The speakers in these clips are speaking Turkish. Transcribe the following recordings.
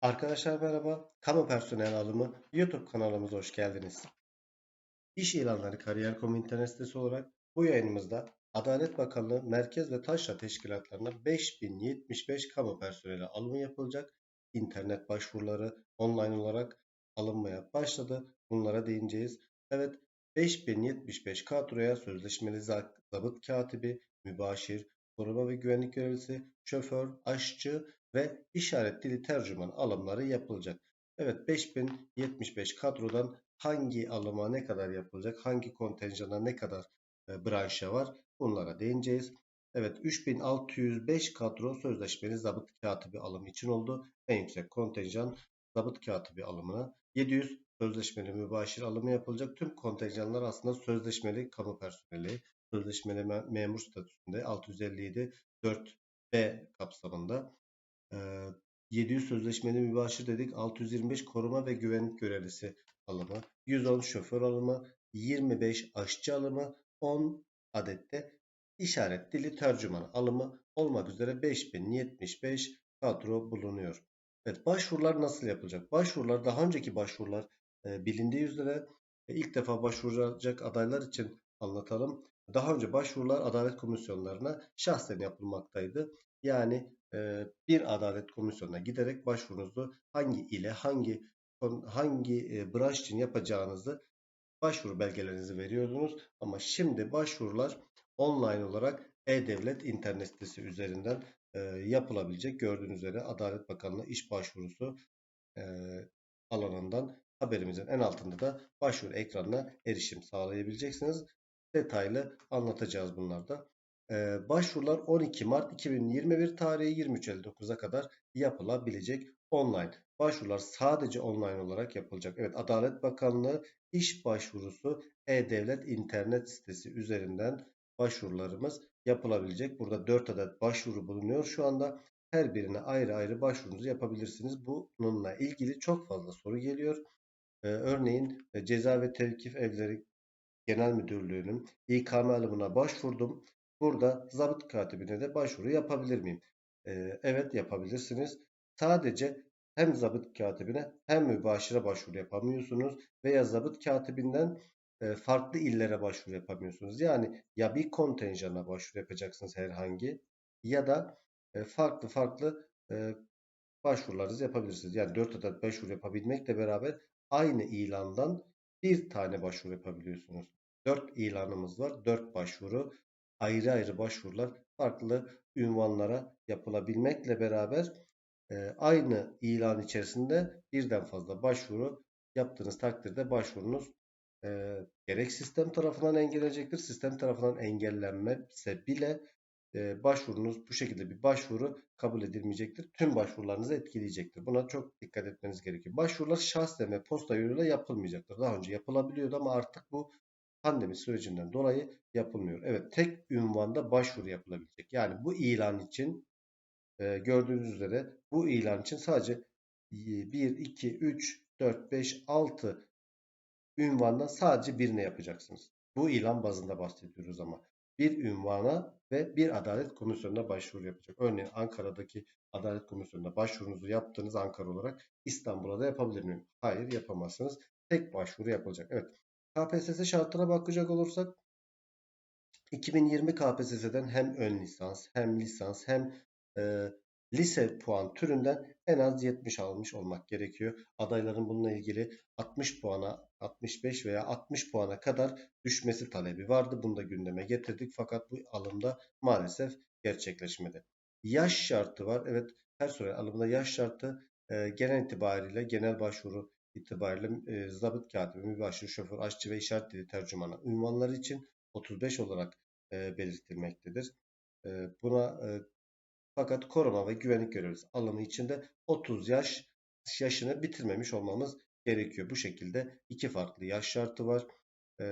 Arkadaşlar merhaba. Kamu personel alımı YouTube kanalımıza hoş geldiniz. İş ilanları kariyer.com internet sitesi olarak bu yayınımızda Adalet Bakanlığı merkez ve taşra teşkilatlarına 5075 kamu personeli alımı yapılacak. İnternet başvuruları online olarak alınmaya başladı. Bunlara değineceğiz. Evet 5075 kadroya sözleşmeli zabıt katibi, mübaşir, koruma ve güvenlik görevlisi, şoför, aşçı ve işaret dili tercüman alımları yapılacak. Evet 5075 kadrodan hangi alıma ne kadar yapılacak, hangi kontenjana ne kadar e, branşa var bunlara değineceğiz. Evet 3605 kadro sözleşmeli zabıt katibi alımı için oldu. En yüksek kontenjan zabıt katibi alımına 700 sözleşmeli mübaşir alımı yapılacak. Tüm kontenjanlar aslında sözleşmeli kamu personeli, sözleşmeli memur statüsünde 657 4B kapsamında. 700 sözleşmeli mübaşir dedik. 625 koruma ve güvenlik görevlisi alımı. 110 şoför alımı. 25 aşçı alımı. 10 adette işaret dili tercüman alımı olmak üzere 5075 kadro bulunuyor. Evet başvurular nasıl yapılacak? Başvurular daha önceki başvurular e, bilindiği üzere e, ilk defa başvuracak adaylar için anlatalım. Daha önce başvurular adalet komisyonlarına şahsen yapılmaktaydı. Yani bir adalet komisyonuna giderek başvurunuzu hangi ile hangi hangi branş için yapacağınızı başvuru belgelerinizi veriyordunuz. Ama şimdi başvurular online olarak e-devlet internet sitesi üzerinden yapılabilecek. Gördüğünüz üzere Adalet Bakanlığı iş başvurusu alanından haberimizin en altında da başvuru ekranına erişim sağlayabileceksiniz. Detaylı anlatacağız bunlarda. Ee, başvurular 12 Mart 2021 tarihi 23.59'a kadar yapılabilecek online. Başvurular sadece online olarak yapılacak. Evet Adalet Bakanlığı iş başvurusu e-devlet internet sitesi üzerinden başvurularımız yapılabilecek. Burada 4 adet başvuru bulunuyor şu anda. Her birine ayrı ayrı başvurunuzu yapabilirsiniz. Bununla ilgili çok fazla soru geliyor. Ee, örneğin e, Ceza ve Tevkif Evleri Genel Müdürlüğü'nün İKM alımına başvurdum. Burada zabıt katibine de başvuru yapabilir miyim? Ee, evet yapabilirsiniz. Sadece hem zabıt katibine hem mübaşire başvuru yapamıyorsunuz veya zabıt katibinden e, farklı illere başvuru yapamıyorsunuz. Yani ya bir kontenjana başvuru yapacaksınız herhangi ya da e, farklı farklı e, başvurularınızı yapabilirsiniz. Yani 4 adet başvuru yapabilmekle beraber aynı ilandan bir tane başvuru yapabiliyorsunuz. 4 ilanımız var. 4 başvuru ayrı ayrı başvurular farklı ünvanlara yapılabilmekle beraber e, aynı ilan içerisinde birden fazla başvuru yaptığınız takdirde başvurunuz e, gerek sistem tarafından engellenecektir. Sistem tarafından engellenmese bile e, başvurunuz bu şekilde bir başvuru kabul edilmeyecektir. Tüm başvurularınızı etkileyecektir. Buna çok dikkat etmeniz gerekiyor. Başvurular şahsen ve posta yoluyla yapılmayacaktır. Daha önce yapılabiliyordu ama artık bu pandemi sürecinden dolayı yapılmıyor. Evet tek ünvanda başvuru yapılabilecek. Yani bu ilan için e, gördüğünüz üzere bu ilan için sadece 1, 2, 3, 4, 5, 6 ünvandan sadece birine yapacaksınız. Bu ilan bazında bahsediyoruz ama. Bir ünvana ve bir adalet komisyonuna başvuru yapacak. Örneğin Ankara'daki adalet komisyonuna başvurunuzu yaptığınız Ankara olarak İstanbul'a da yapabilir miyim? Hayır yapamazsınız. Tek başvuru yapılacak. Evet KPSS şartına bakacak olursak 2020 KPSS'den hem ön lisans hem lisans hem e, lise puan türünden en az 70 almış olmak gerekiyor. Adayların bununla ilgili 60 puana, 65 veya 60 puana kadar düşmesi talebi vardı. Bunu da gündeme getirdik fakat bu alımda maalesef gerçekleşmedi. Yaş şartı var. Evet personel alımında yaş şartı e, genel itibariyle genel başvuru itibariyle e, zabıt katibi, mübaşir, şoför, aşçı ve işaret dili tercümanı ünvanları için 35 olarak e, belirtilmektedir. E, buna e, fakat koruma ve güvenlik görevlisi alımı içinde 30 yaş yaşını bitirmemiş olmamız gerekiyor. Bu şekilde iki farklı yaş şartı var. E,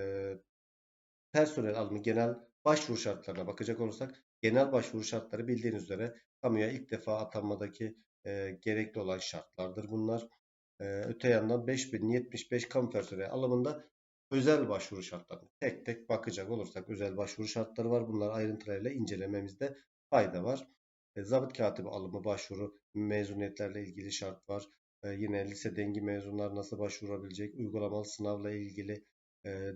personel alımı genel başvuru şartlarına bakacak olursak genel başvuru şartları bildiğiniz üzere kamuya ilk defa atanmadaki e, gerekli olan şartlardır bunlar. Öte yandan 5075 kamu personeli alımında özel başvuru şartlarına tek tek bakacak olursak özel başvuru şartları var. Bunlar ayrıntılarıyla incelememizde fayda var. E, zabıt katibi alımı başvuru mezuniyetlerle ilgili şart var. E, yine lise dengi mezunlar nasıl başvurabilecek? Uygulamalı sınavla ilgili e,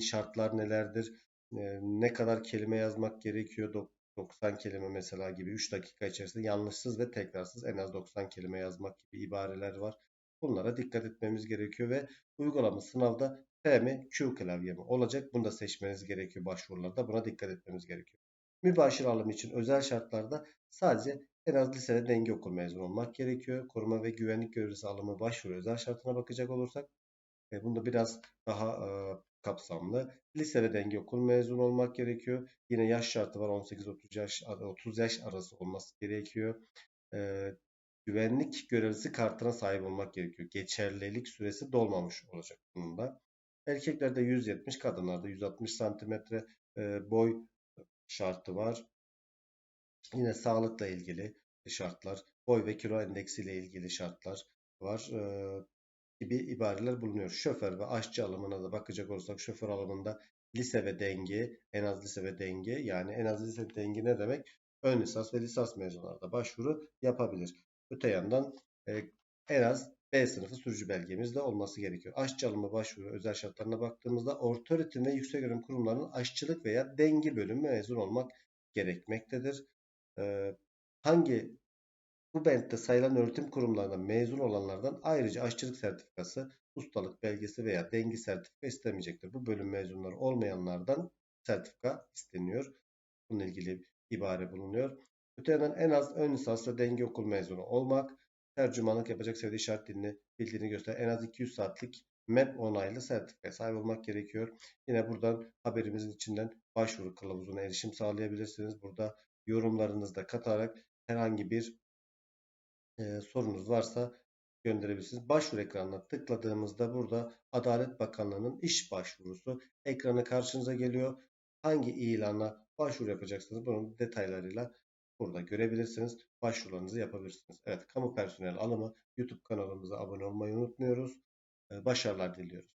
şartlar nelerdir? E, ne kadar kelime yazmak gerekiyor? Dok- 90 kelime mesela gibi 3 dakika içerisinde yanlışsız ve tekrarsız en az 90 kelime yazmak gibi ibareler var. Bunlara dikkat etmemiz gerekiyor ve uygulama sınavda P mi Q klavye mi olacak? Bunu da seçmeniz gerekiyor başvurularda. Buna dikkat etmemiz gerekiyor. Mübaşir alım için özel şartlarda sadece en az lisede denge okul mezunu olmak gerekiyor. Koruma ve güvenlik görevlisi alımı başvuru özel şartına bakacak olursak e, bunda biraz daha e, kapsamlı. Lisede denge okul mezunu olmak gerekiyor. Yine yaş şartı var 18-30 yaş 30 yaş arası olması gerekiyor. E, güvenlik görevlisi kartına sahip olmak gerekiyor. Geçerlilik süresi dolmamış olacak bunun da. Erkeklerde 170, kadınlarda 160 santimetre e, boy şartı var. Yine sağlıkla ilgili şartlar, boy ve kilo endeksiyle ilgili şartlar var e, gibi ibareler bulunuyor. Şoför ve aşçı alımına da bakacak olursak şoför alımında lise ve denge, en az lise ve denge yani en az lise ve denge ne demek? Ön lisans ve lisans mezunları da başvuru yapabilir. Öte yandan e, en az B sınıfı sürücü belgemiz de olması gerekiyor. Aşçı alımı başvuru özel şartlarına baktığımızda orta öğretim ve yüksek öğretim kurumlarının aşçılık veya denge bölümü mezun olmak gerekmektedir. Ee, hangi bu bentte sayılan öğretim kurumlarından mezun olanlardan ayrıca aşçılık sertifikası, ustalık belgesi veya dengi sertifika istemeyecektir. Bu bölüm mezunları olmayanlardan sertifika isteniyor. Bununla ilgili ibare bulunuyor. Öte yandan en az ön lisans ve denge okul mezunu olmak, tercümanlık yapacak seviyede işaret dilini bildiğini gösteren en az 200 saatlik MEP onaylı sertifikaya sahip olmak gerekiyor. Yine buradan haberimizin içinden başvuru kılavuzuna erişim sağlayabilirsiniz. Burada yorumlarınızda katarak herhangi bir e, sorunuz varsa gönderebilirsiniz. Başvuru ekranına tıkladığımızda burada Adalet Bakanlığı'nın iş başvurusu ekranı karşınıza geliyor. Hangi ilana başvuru yapacaksınız bunun detaylarıyla burada görebilirsiniz. Başvurularınızı yapabilirsiniz. Evet kamu personel alımı YouTube kanalımıza abone olmayı unutmuyoruz. Başarılar diliyoruz.